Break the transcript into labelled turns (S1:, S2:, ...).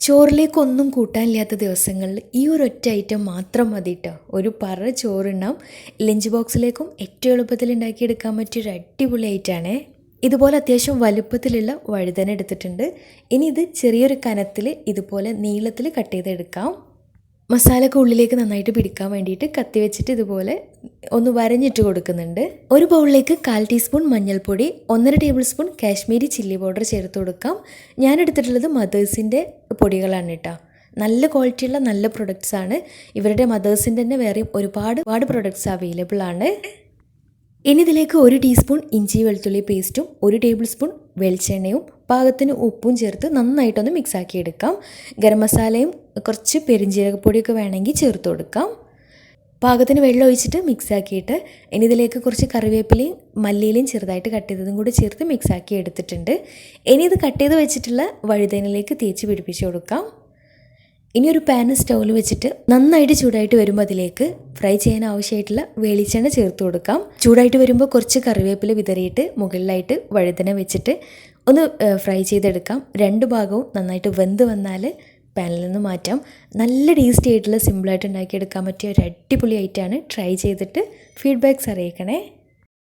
S1: ചോറിലേക്കൊന്നും കൂട്ടാനില്ലാത്ത ദിവസങ്ങളിൽ ഈ ഒരു ഒറ്റ ഐറ്റം മാത്രം മതി കേട്ടോ ഒരു പറ ചോറുണ്ടാവും. ലഞ്ച് ബോക്സിലേക്കും ഏറ്റവും എളുപ്പത്തിൽ ഉണ്ടാക്കിയെടുക്കാൻ പറ്റിയൊരു അടിപൊളി ഐറ്റാണേ. ഇതുപോലെ അത്യാവശ്യം വലുപ്പത്തിലുള്ള വഴുതന എടുത്തിട്ടുണ്ട്. ഇനി ഇത് ചെറിയൊരു കനത്തിൽ ഇതുപോലെ നീളത്തിൽ കട്ട് ചെയ്തെടുക്കാം. മസാലയൊക്കെ ഉള്ളിലേക്ക് നന്നായിട്ട് പിടിക്കാൻ വേണ്ടിയിട്ട് കത്തി വെച്ചിട്ട് ഇതുപോലെ ഒന്ന് വരഞ്ഞിട്ട് കൊടുക്കുന്നുണ്ട്. ഒരു ബൗളിലേക്ക് കാൽ ടീസ്പൂൺ മഞ്ഞൾപ്പൊടി ഒന്നര table spoon Kashmiri chilli powder ചേർത്ത് കൊടുക്കാം. ഞാൻ എടുത്തിട്ടുള്ളത് മദേഴ്സിന്റെ പൊടികളാണ് കേട്ടോ. നല്ല ക്വാളിറ്റിയുള്ള നല്ല പ്രൊഡക്ട്സ് ആണ്. ഇവരുടെ മദേഴ്സിന്റെ തന്നെ വേറെയും ഒരുപാട് ഒരുപാട് പ്രൊഡക്ട്സ് അവൈലബിൾ ആണ്. ഇനി ഇതിലേക്ക് ഒരു ടീസ്പൂൺ ഇഞ്ചി വെളുത്തുള്ളി പേസ്റ്റും ഒരു ടേബിൾ സ്പൂൺ വെളിച്ചെണ്ണയും പാകത്തിന് ഉപ്പും ചേർത്ത് നന്നായിട്ടൊന്ന് മിക്സ് ആക്കി എടുക്കാം. ഗരം മസാലയും കുറച്ച് പെരിഞ്ജീരകപ്പൊടിയൊക്കെ വേണമെങ്കിൽ ചേർത്ത് കൊടുക്കാം. പാകത്തിന് വെള്ളം ഒഴിച്ചിട്ട് മിക്സ് ആക്കിയിട്ട് ഇനി ഇതിലേക്ക് കുറച്ച് കറിവേപ്പിലയും മല്ലിയിലയും ചെറുതായിട്ട് കട്ട് ചെയ്തതും കൂടി ചേർത്ത് മിക്സാക്കി എടുത്തിട്ടുണ്ട്. ഇനി ഇത് കട്ട് ചെയ്ത് വെച്ചിട്ടുള്ള വഴുതേനിലേക്ക് തേച്ച് പിടിപ്പിച്ച് കൊടുക്കാം. ഇനി ഒരു പാന് സ്റ്റൗവിൽ വെച്ചിട്ട് നന്നായിട്ട് ചൂടായിട്ട് വരുമ്പോൾ അതിലേക്ക് ഫ്രൈ ചെയ്യാൻ ആവശ്യമായിട്ടുള്ള വെളിച്ചെണ്ണ ചേർത്ത് കൊടുക്കാം. ചൂടായിട്ട് വരുമ്പോൾ കുറച്ച് കറിവേപ്പില വിതറിയിട്ട് മുകളിലായിട്ട് വഴുതന വെച്ചിട്ട് ഒന്ന് ഫ്രൈ ചെയ്തെടുക്കാം. രണ്ട് ഭാഗവും നന്നായിട്ട് വെന്ത് വന്നാൽ പാനിൽ നിന്ന് മാറ്റാം. നല്ല ടേസ്റ്റി ആയിട്ടുള്ള സിമ്പിളായിട്ട് ഉണ്ടാക്കിയെടുക്കാൻ പറ്റിയ ഒരു അടിപൊളി ഐറ്റമാണ് ട്രൈ ചെയ്തിട്ട് ഫീഡ്ബാക്ക്സ് അറിയിക്കണേ.